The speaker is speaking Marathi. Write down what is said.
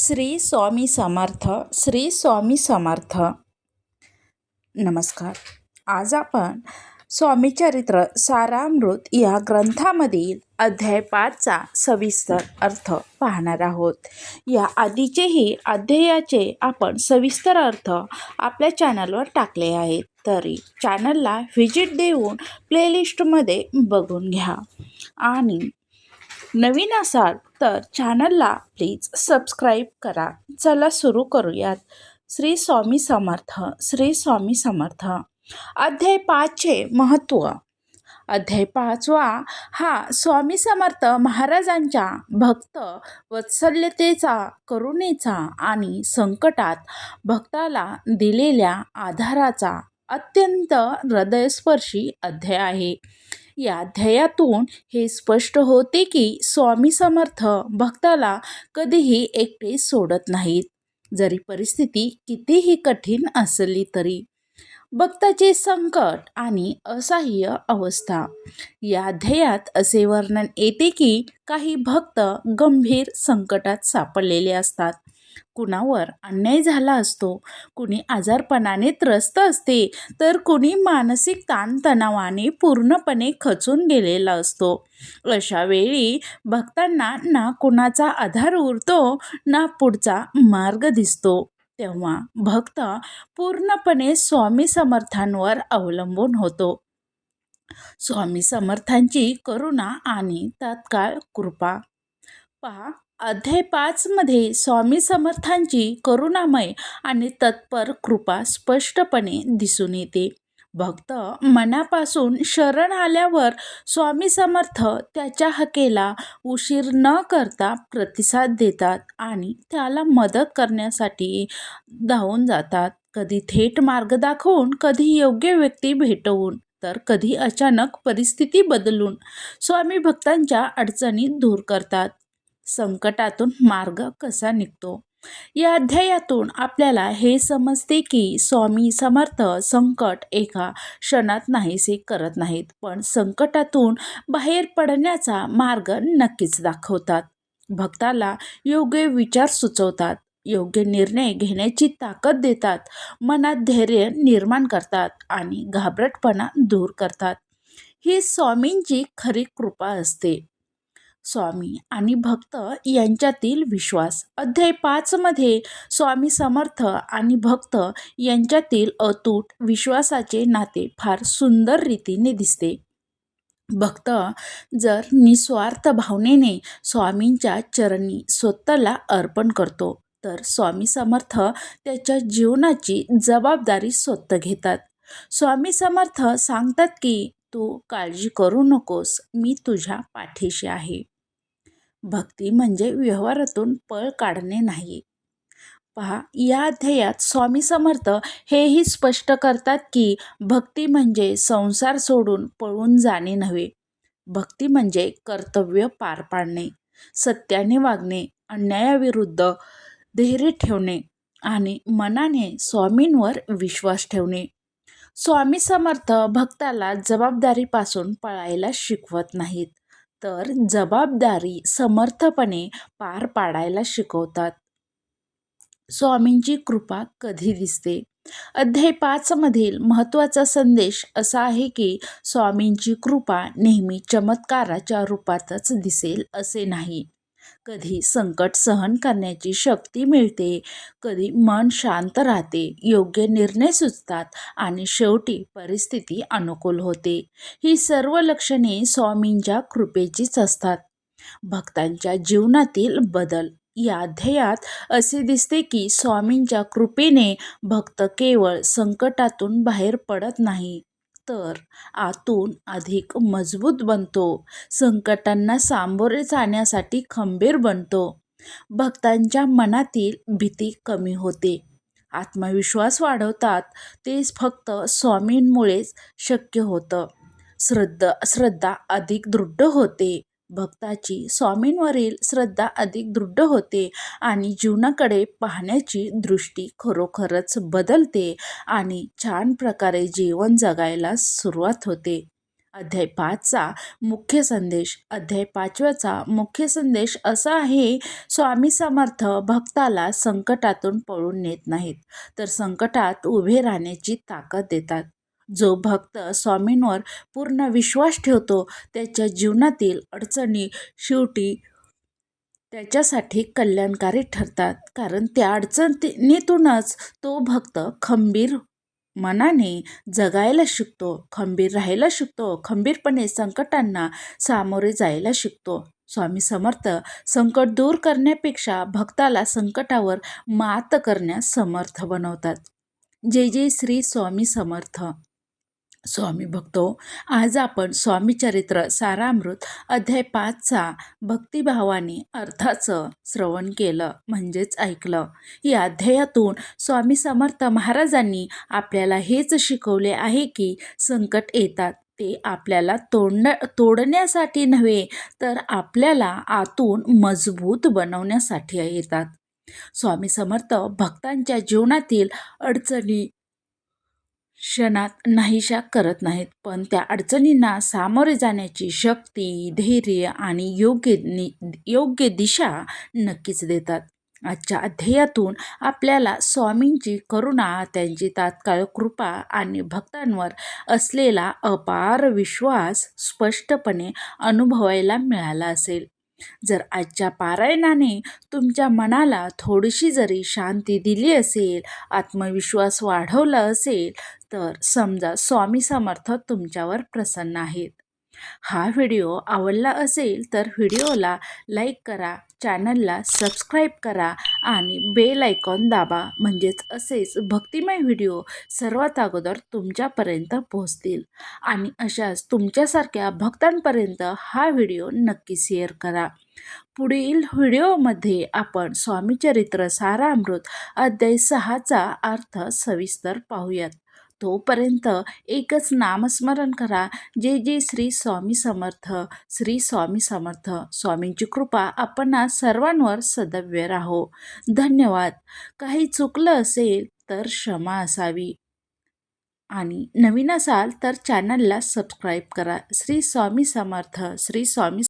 श्री स्वामी समर्थ श्री स्वामी समर्थ. नमस्कार. आज आपण स्वामी चरित्र सारामृत या ग्रंथामधील अध्याय पाचचा सविस्तर अर्थ पाहणार आहोत. या आधीचेही अध्यायाचे आपण सविस्तर अर्थ आपल्या चॅनलवर टाकले आहेत. तरी चॅनलला व्हिजिट देऊन प्लेलिस्टमध्ये बघून घ्या. आणि नवीन असाल तर चॅनलला प्लीज सबस्क्राईब करा. चला सुरू करूयात. श्री स्वामी समर्थ श्री स्वामी समर्थ. अध्याय पाचचे महत्त्व अध्याय पाचवा हा स्वामी समर्थ महाराजांच्या भक्त वत्सल्यतेचा करुणेचा आणि संकटात भक्ताला दिलेल्या आधाराचा अत्यंत हृदयस्पर्शी अध्याय आहे. या ध्येयातून हे स्पष्ट होते की स्वामी समर्थ भक्ताला कधीही एकटे सोडत नाहीत. जरी परिस्थिती कितीही कठीण असली तरी. भक्ताचे संकट आणि असह्य अवस्था. या ध्येयात असे वर्णन येते की काही भक्त गंभीर संकटात सापडलेले असतात. कुणावर अन्याय झाला असतो कुणी आजारपणाने त्रस्त असते तर कुणी मानसिक ताणतणावाने पूर्णपणे खचून गेलेला असतो. अशा वेळी भक्तांना ना कुणाचा आधार उरतो ना पुढचा मार्ग दिसतो. तेव्हा भक्त पूर्णपणे स्वामी समर्थांवर अवलंबून होतो. स्वामी समर्थांची करुणा आणि तात्काळ कृपा. पहा अध्याय पाचमध्ये स्वामी समर्थांची करुणामय आणि तत्पर कृपा स्पष्टपणे दिसून येते. भक्त मनापासून शरण आल्यावर स्वामी समर्थ त्याच्या हकेला उशीर न करता प्रतिसाद देतात आणि त्याला मदत करण्यासाठी धावून जातात. कधी थेट मार्ग दाखवून कधी योग्य व्यक्ती भेटवून तर कधी अचानक परिस्थिती बदलून स्वामी भक्तांच्या अडचणी दूर करतात. संकटातून मार्ग कसा निघतो? या अध्यायातून आपल्याला हे समजते की स्वामी समर्थ संकट एका क्षणात नाहीसे करत नाहीत पण संकटातून बाहेर पडण्याचा मार्ग नक्कीच दाखवतात. भक्ताला योग्य विचार सुचवतात योग्य निर्णय घेण्याची ताकद देतात मनात धैर्य निर्माण करतात आणि घाबरटपणा दूर करतात. ही स्वामींची खरी कृपा असते. स्वामी आणि भक्त यांच्यातील विश्वास. अध्याय पाचमध्ये स्वामी समर्थ आणि भक्त यांच्यातील अतूट विश्वासाचे नाते फार सुंदर रीतीने दिसते. भक्त जर निस्वार्थ भावनेने स्वामींच्या चरणी स्वतःला अर्पण करतो तर स्वामी समर्थ त्याच्या जीवनाची जबाबदारी स्वतः घेतात. स्वामी समर्थ सांगतात की तू काळजी करू नकोस मी तुझ्या पाठीशी आहे. भक्ती म्हणजे व्यवहारातून पळ काढणे नाही. पहा या अध्यायात स्वामी समर्थ हेही स्पष्ट करतात की भक्ती म्हणजे संसार सोडून पळून जाणे नव्हे. भक्ती म्हणजे कर्तव्य पार पाडणे सत्याने वागणे अन्यायाविरुद्ध धैर्य ठेवणे आणि मनाने स्वामींवर विश्वास ठेवणे. स्वामी समर्थ भक्ताला जबाबदारीपासून पळायला शिकवत नाहीत तर जबाबदारी समर्थपणे पार पाडायला शिकवतात. स्वामींची कृपा कधी दिसते? अध्याय पाचमधील महत्त्वाचा संदेश असा आहे की स्वामींची कृपा नेहमी चमत्काराच्या रूपातच दिसेल असे नाही. कधी संकट सहन करण्याची शक्ती मिळते कधी मन शांत राहते योग्य निर्णय सुचतात आणि शेवटी परिस्थिती अनुकूल होते. ही सर्व लक्षणे स्वामींच्या कृपेचीच असतात. भक्तांच्या जीवनातील बदल या अध्यायात असे दिसते की स्वामींच्या कृपेने भक्त केवळ संकटातून बाहेर पडत नाही. तर आतून अधिक मजबूत बनतो. संकटांना सामोरे जाण्यासाठी खंबीर बनतो. भक्तांच्या मनातील भीती कमी होते. आत्मविश्वास वाढवतात. ते फक्त स्वामींमुळेच शक्य होतं. श्रद्धा श्रद्धा अधिक दृढ होते. भक्ताची स्वामींवरील श्रद्धा अधिक दृढ होते आणि जीवनाकडे पाहण्याची दृष्टी खरोखरच बदलते आणि छान प्रकारे जीवन जगायला सुरुवात होते. अध्याय पाचचा मुख्य संदेश. अध्याय पाचव्याचा मुख्य संदेश असा आहे स्वामी समर्थ भक्ताला संकटातून पळून नेत नाहीत तर संकटात उभे राहण्याची ताकद देतात. जो भक्त स्वामींवर पूर्ण विश्वास ठेवतो त्याच्या जीवनातील अडचणी शेवटी त्याच्यासाठी कल्याणकारी ठरतात. कारण त्या अडचणीतूनच तो भक्त खंबीर मनाने जगायला शिकतो खंबीर राहायला शिकतो खंबीरपणे संकटांना सामोरे जायला शिकतो. स्वामी समर्थ संकट दूर करण्यापेक्षा भक्ताला संकटावर मात करण्यास समर्थ बनवतात. जय जय श्री स्वामी समर्थ. स्वामी भक्तो आज आपण स्वामी चरित्र सारामृत अध्याय पाचचा भक्तिभावाने अर्थाचं श्रवण केलं म्हणजेच ऐकलं. या अध्यायातून स्वामी समर्थ महाराजांनी आपल्याला हेच शिकवले आहे की संकट येतात ते आपल्याला तोडण्या तोडण्यासाठी नव्हे तर आपल्याला आतून मजबूत बनवण्यासाठी येतात. स्वामी समर्थ भक्तांच्या जीवनातील अडचणी क्षणात नाहीशा करत नाहीत पण त्या अडचणींना सामोरे जाण्याची शक्ती धैर्य आणि योग्य नि योग्य दिशा नक्कीच देतात. आजच्या अध्यायातून आपल्याला स्वामींची करुणा त्यांची तात्काळ कृपा आणि भक्तांवर असलेला अपार विश्वास स्पष्टपणे अनुभवायला मिळाला असेल. जर आजच्या पारायणाने तुमच्या मनाला थोडीशी जरी शांती दिली असेल आत्मविश्वास वाढवला असेल तर समजा स्वामी समर्थ तुमच्यावर प्रसन्न आहेत. हा व्हिडिओ आवडला असेल तर व्हिडिओला लाईक करा चॅनलला सबस्क्राईब करा आणि बेल आयकॉन दाबा. म्हणजेच असेच भक्तिमय व्हिडिओ सर्वात अगोदर तुमच्यापर्यंत पोहोचतील. आणि अशाच तुमच्यासारख्या भक्तांपर्यंत हा व्हिडिओ नक्की शेअर करा. पुढील व्हिडिओमध्ये आपण स्वामीचरित्र सारामृत अध्याय सहाचा अर्थ सविस्तर पाहूयात. तोपर्यंत एकच नामस्मरण करा. जे जे श्री स्वामी समर्थ श्री स्वामी समर्थ स्वामींची कृपा आपण सर्वांवर सदव्य राहो. धन्यवाद. काही चुकलं असेल तर क्षमा असावी. आणि नवीन असाल तर चॅनलला सबस्क्राईब करा. श्री स्वामी समर्थ श्री स्वामी